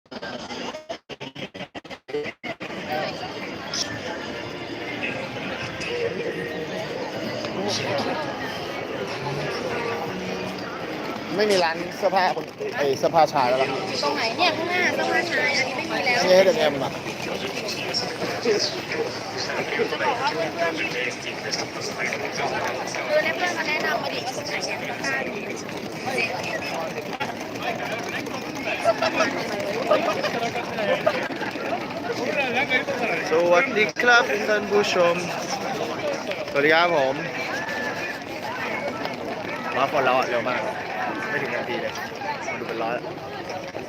ไม่มีร้านเสื้อผ้าคนไอเสื้อผ้าชายแล้วล่ะตรงไหนเนี่ยข้างหน้าต้องมาชายอันนี้ไม่มีแล้วนี่ให้เดนเอ็มอะจะบอกว่าเพื่อนเพื่อนคือให้เพื่อนมาแนะนำมาดิว่าตรงไหนเนี่ยข้างหน้าดู สวัสดีครับท่านผู้ชม สวัสดีครับผมร้อยคนแล้วอะเร็วมาก ไม่ถึงนาทีเลยมาดูเป็นร้อยแล้ว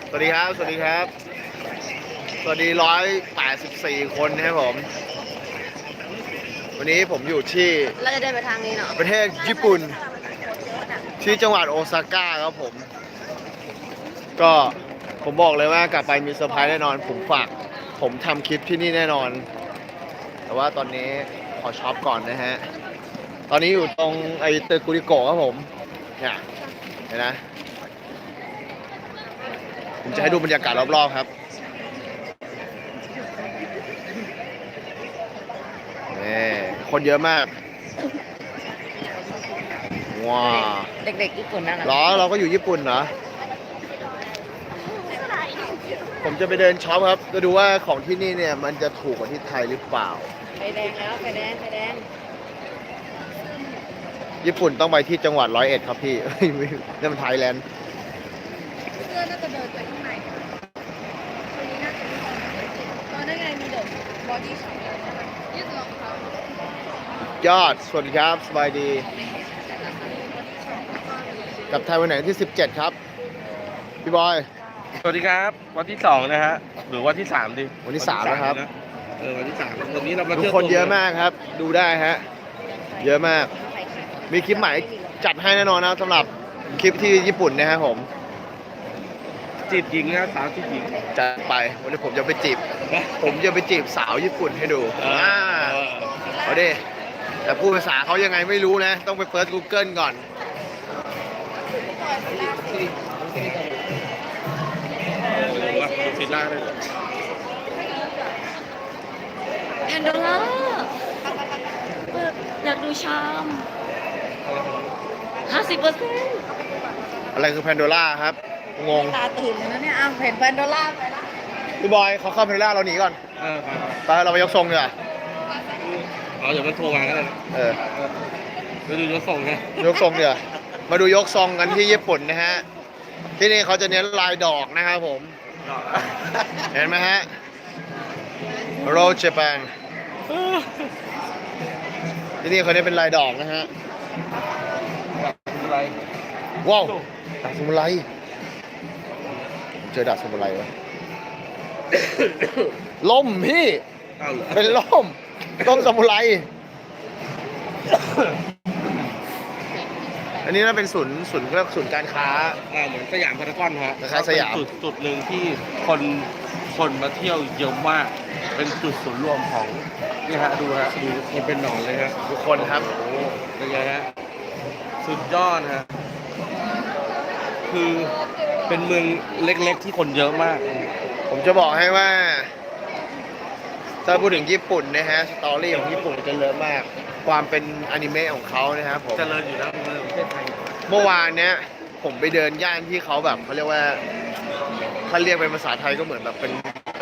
สวัสดีครับ สวัสดีครับ สวัสดีร้อยแปดสิบสี่คนนะครับผม วันนี้ผมอยู่ที่ เราจะเดินไปทางนี้เนาะประเทศญี่ปุ่น ที่จังหวัดโอซาก้าครับผม ก็ ผมบอกเลยว่ากลับไปมีเซอร์ไพรส์แน่นอน ผมฝาก ผมทำคลิปที่นี่แน่นอน แต่ว่าตอนนี้ขอช็อปก่อนนะฮะ ตอนนี้อยู่ตรงไอตึกกุริโกะครับผม เนี่ยเห็นนะ ผมจะให้ดูบรรยากาศรอบๆครับนี่คนเยอะมาก ว้าว เด็กๆญี่ปุ่นนั่นเหรอ เราก็อยู่ญี่ปุ่นเหรอ ผมจะไปเดินช็อปครับจะดูว่าของที่นี่เนี่ยมันจะถูกกว่าที่ไทยหรือเปล่า ไฟแดงแล้วไฟแดงไฟแดงญี่ปุ่นต้องไปที่จังหวัดร้อยเอ็ดครับพี่เฮ้ยไม่นั่นมันไทยแลนด์เสื้อน่าจะเดินไปข้างในคนนี้น่าจะมีตอนนั้นไงมีเดินบอดี้ช็อปยืดรองเท้ายอด สวัสดีครับสบายดี กับไทยวันไหนที่ 17 ครับ พี่บอย สวัสดีครับ วันที่สองนะฮะหรือวันที่สามดิวันที่สามนะครับนะเออวันที่สามวันนี้เรามาทุกเที่ยวคนเยอะมากครับ ดูได้ฮะเยอะมาก มีคลิปใหม่จัดให้แน่นอนนะครับสำหรับคลิปที่ญี่ปุ่นนะครับผมจีบหญิงนะสาวจีบหญิงจัดไปวันนี้ผมจะไปจีบ ผมจะไปจีบสาวญี่ปุ่นให้ดูเอออ่าเออเอาดิแต่พูดภาษาเขายังไงไม่รู้นะ ต้องไปเปิด Google ก่อน หรือว่าฟิลล่าเลยแอนโดล่าอยากดูชามห้าสิบเปอร์เซ็นต์อะไรคือแพนโดล่าครับ งง ตาตื่นเลยนะเนี่ยอ้าวเห็นแพนโดล่าไปแล้วพี่บอยเขาเข้าแพนโดล่าเราหนีก่อนเออไปไปเราไปยกทรงดีกว่าเอาเดี๋ยวมันโทรมาก็ได้นะเออเดี๋ยวดูจะส่งนะยกทรงเดี๋ยวมาดูยกทรงกันที่ญี่ปุ่นนะฮะ ที่นี่เขาจะเน้นลายดอกนะครับผม เห็นไหมฮะโรเจแปนที่นี่เขาเน้นเป็นลายดอกนะฮะอะไรว้าวดาบสมุไรเจอดาบสมุไรวะล่มพี่อ้าวเหรอเป็นล่มล่มสมุไร อันนี้น่าเป็นศูนย์ศูนย์เรียกศูนย์การค้า อ่าเหมือนสยามพารากอนฮะคล้ายๆสยาม เป็นจุดจุดหนึ่งที่คนคนมาเที่ยวเยอะมาก เป็นจุดศูนย์รวมของนี่ฮะดูฮะดูมันเป็นหนอนเลยฮะทุกคนครับ โอ้โหเป็นไงฮะสุดยอดฮะคือเป็นเมืองเล็กๆที่คนเยอะมาก ผมจะบอกให้ว่า ถ้าพูดถึงญี่ปุ่นนะฮะ สตอรี่ของญี่ปุ่นจะเลิศมาก ความเป็นอนิเมะของเขานะครับผม เจริญอยู่นะเมืองประเทศไทยเมื่อวานเนี้ยผมไปเดินย่านที่เขาแบบเขาเรียกว่าถ้าเรียกเป็นภาษาไทยก็เหมือนแบบเป็น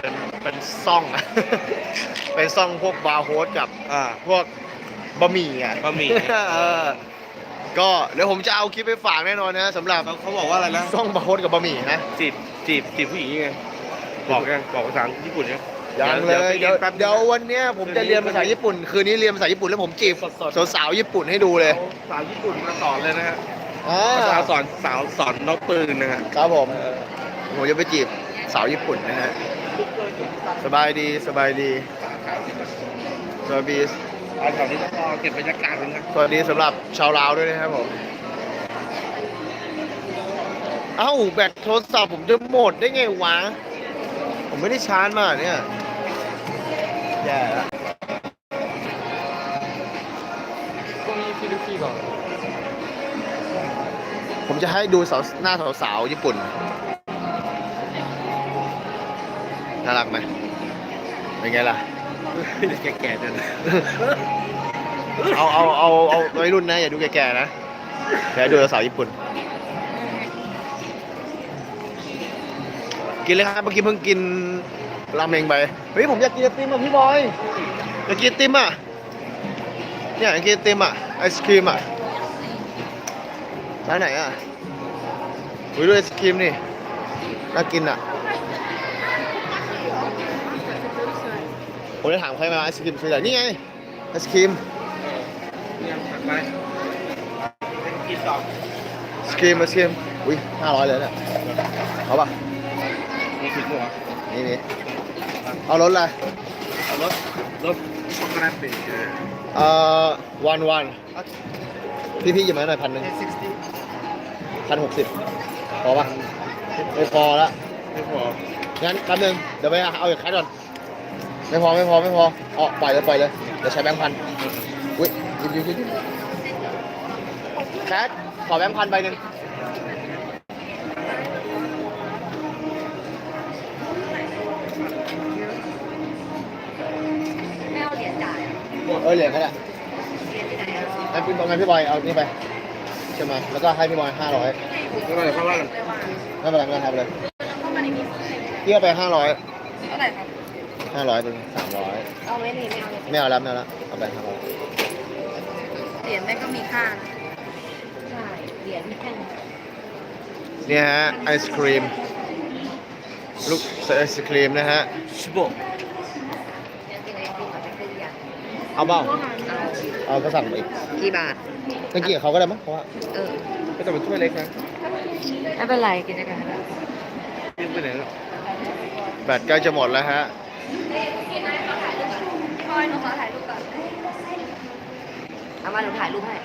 เป็นเป็นซ่องอะ เป็นซ่องพวกบาร์โฮสกับอ่า พวกบะหมี่อะบะหมี่ เออก็เดี๋ยวผมจะเอาคลิปไปฝากแน่นอนนะสำหรับเขาเขาบอกว่าอะไรนะซ่องบาร์โฮสกับบะหมี่นะจีบจีบจีบผู้หญิงยังไงบอกยังบอกภาษาญี่ปุ่นยัง ยังเลยเดี๋เดี๋ยยววไปเรียนแป๊บเดี๋ยววันเนี้ยผมจะเรียนภาษาญี่ปุ่น คืนนี้เรียนภาษาญี่ปุ่นแล้วผมจีบสดๆ สาวๆญี่ปุ่นให้ดูเลยสาวญี่ปุ่นมาสอนเลยนะฮะอ่าสาวสอนสาวสอนนกปืนนะฮะครับผมผมจะไปจีบสาวญี่ปุ่นนะฮะสบายดีสบายดีสวัสดีเอาแถวนี้ก็พอเก็บบรรยากาศเลยนะสวัสดีสำหรับชาวลาวด้วยนะครับผมเอ้าแบตโทรศัพท์ผมจะหมดได้ไงวะผมไม่ได้ชาร์จมาเนี่ย แย่ละก็มีฟิลิปปินส์ก่อนผมจะให้ดูสาวหน้าสาวๆญี่ปุ่น น่ารักไหมเป็นไงล่ะ แก่ๆนั่นเอาเอาเอาเอาวัยรุ่นนะ อย่าดูแก่ๆนะแต่ดูสาวญี่ปุ่น กินเลยครับเมื่อกี้เพิ่งกิน ราเมงไปเฮ้ยผมอยากกินไอติมอะพี่บอยอยากกินไอติมอะเนี่ยอยากกินไอติมอะไอศครีมอะร้านไหนอะอุ้ยดูไอศครีมนี่น่ากินอะผมจะถามใครมาไอศครีมซื้อไหนนี่ไงไอศครีมเนี่ยถัดไปเป็นกินสองสกรีมมาสกรีมอุ้ยห้าร้อยเลยเนี่ยเอาป่ะมีถึงหัวนี่นี่ เอารถอะไรเอารถรถช็อกโกแลตเป็นเอ่อวันวันพี่พี่หยิบมาหน่อยพันหนึ่งซิกตี้พันหกสิบพอป่ะไม่พอละไม่พองั้นแป๊บนึงเดี๋ยวไปเอาอีกคันก่อนไม่พอไม่พอไม่พอเอาปล่อยเลยปล่อยเลยเดี๋ยวใช้แบงค์พันอุ้ยหยิบหยิบหยิบหยิบแคทขอแบงค์พันใบหนึ่ง ออเหรียญก็ได้เหรียญที่ไหนอะงั้นพี่บอยงั้นพี่บอยเอานี่ไปใช่ไหมแล้วก็ให้พี่บอยห้าร้อยไม่เป็นไรเพราะว่าไม่ว่าไม่เป็นไรไม่เป็นไรครับเลยเข้ามาในนี้เพี่เอาไปห้าร้อยท่าไหร่ครับห้าร้อยเป็นสามร้อยเอาไว้นี่ไม่เอาเลยไม่เอาแล้วไม่เอาแล้วเอาไปห้าร้อยเหรียญแม่งก็มีค่านะใช่เหรียญแค่นี้เนี่ยฮะไอศครีมลูกไอศครีมนะฮะชิโบเหรียญกินไอติมกับไปซื้อยา เอาเปล่าเอาเอาก็สั่งมาอีกกี่บาทเมื่อกี้กับเขาก็ได้มั้งเพราะว่าเออ ก็จะเป็นถ้วยเล็กนะไม่เป็นไรกินด้วยกันยื่นไปไหนแล้วแบตใกล้จะหมดแล้วฮะพี่บอยหนูขอถ่ายรูปก่อนเอามาหนูถ่ายรูปให้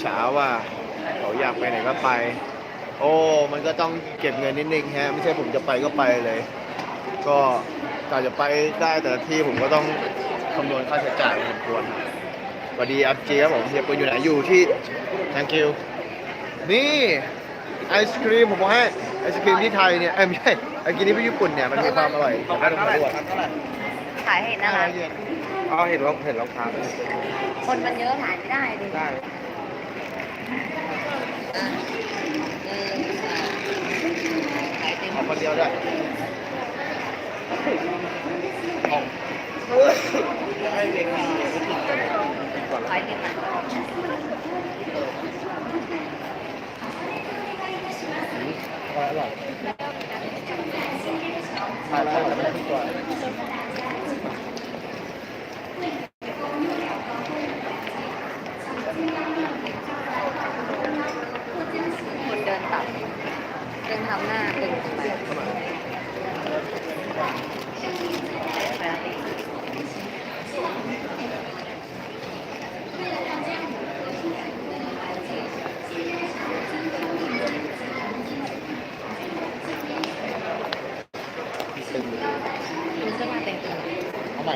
เช้าว่าเขาอยากไปไหนก็ไป โอ้ มันก็ต้องเก็บเงินนิดนึงฮะ ไม่ใช่ผมจะไปก็ไปเลย ก็กว่าจะไปได้แต่ละที่ผมก็ต้องคำนวณค่าใช้จ่ายพอสมควรสวัสดีอัพจีครับผมเฮียปืนอยู่ไหนอยู่ที่ thank you นี่ไอศครีมผมบอกให้ไอศครีมที่ไทยเนี่ยเอ้ยไม่ใช่ไอศครีมที่ญี่ปุ่นเนี่ยมันมีความอร่อยสองแต่อัไม่นต้องเท่าไหร่มาด้วยอันเท่าไหร่ถ่ายให้เห็นน่ารักอ๋อเห็นว่าเห็นรองเท้าด้วยคนมันเยอะถ่ายไม่ได้ดิได้อะเออถ่ายเต็มขอคนเดียวด้วย อนถ่ายเต็มอะอร่อยทานแล้วแต่ไม่ทุกตัวคนเดินตัดเดินทำหน้าตึงไปดูเสื้อผ้าแต่งตัว เอาใหม่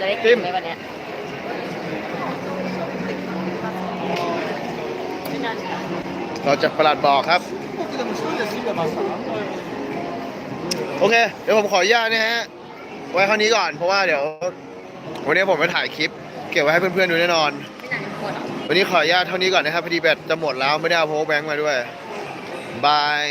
เลย จะได้กินไหมวันเนี้ยเราจากประหลัดบอกครับ โอเค เดี๋ยวผมขออนุญาตนะฮะ ไว้เท่านี้ก่อน เพราะว่าเดี๋ยว วันนี้ผมไปถ่ายคลิป เก็บไว้ให้เพื่อนๆดูแน่นอน ไม่นานหมดหรอวันนี้ขออนุญาตเท่านี้ก่อนนะครับพอดีแบตจะหมดแล้วไม่ได้เอาโพกแบงค์มาด้วย บาย